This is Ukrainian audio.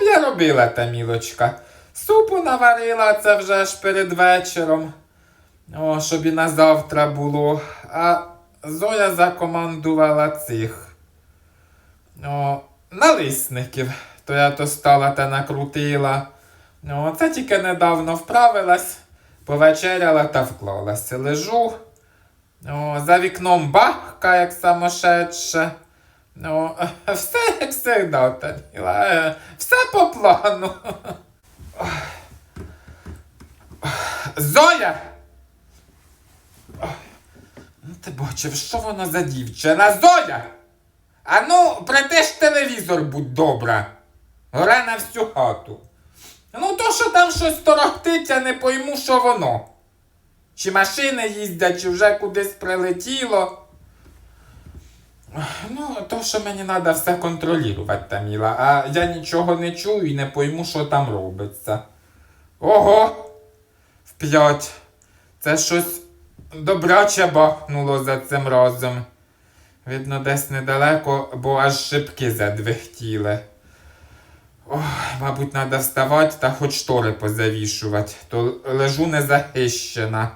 б я робила, та мілочка? Супу наварила це вже ж перед вечором. О, щоб і на завтра було. А Зоя закомандувала цих. О, налисників. То я то стала та накрутила. О, це тільки недавно вправилась, повечеряла та вклалася. Лежу. О, за вікном бахка, як самошедше. Ну, все як завжди, Таніла. Все по плану. Зоя! Ну ти бачив, що вона за дівчина? Зоя! А ну, прийди ж телевізор, будь добра. Горе на всю хату. Ну, то, що там щось торохтить, я не пойму, що воно. Чи машини їздять, чи вже кудись прилетіло. Ну, то, що мені треба все контролювати, Таміла, а я нічого не чую і не пойму, що там робиться. Ого! В п'ять. Це щось добряче бахнуло за цим разом. Видно, десь недалеко, бо аж шибки задвихтіли. Ой, мабуть, треба вставати та хоч штори позавішувати, то лежу незахищена.